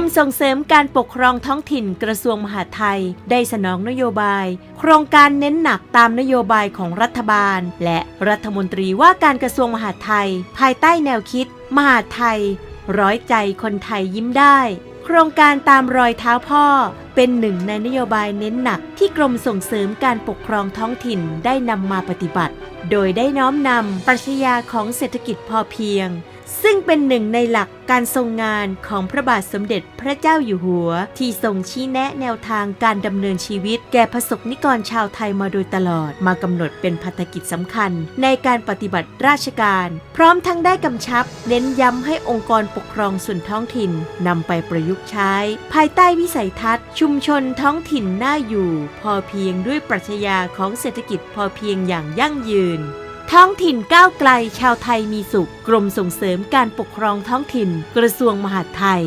มส่งเสริมการปกครองท้องถิ่นกระทรวงมหาดไทย ได้สนองนโยบาย โครงการเน้นหนักตามนโยบายของรัฐบาล และรัฐมนตรีว่าการกระทรวงมหาดไทย ภายใต้แนวคิด มหาดไทย ร้อยใจคนไทยยิ้มได้ โครงการตามรอยเท้าพ่อ เป็นหนึ่งในนโยบายเน้นหนักที่กรมส่งเสริมการปกครองท้องถิ่นได้นำมาปฏิบัติ โดยได้น้อมนำปรัชญาของเศรษฐกิจพอเพียง ซึ่งเป็นหนึ่งในหลักการทรงงานของพระบาทสมเด็จพระเจ้าอยู่หัว ที่ทรงชี้แนะแนวทางการดำเนินชีวิต แก่ประสบนิกรชาวไทยมาโดยตลอด มากำหนดเป็นพัฒกิจสำคัญ ในการปฏิบัติราชการ พร้อมทั้งได้กำชับ เน้นย้ำให้องค์กรปกครองส่วนท้องถิ่นนำไปประยุกต์ใช้ ภายใต้วิสัยทัศน์ ชุมชนท้องถิ่นน่าอยู่ พอเพียงด้วยปรัชญาของเศรษฐกิจพอเพียงอย่างยั่งยืน ท้องถิ่นก้าวไกลชาวไทยมีสุข กรมส่งเสริมการปกครองท้องถิ่น กระทรวงมหาดไทย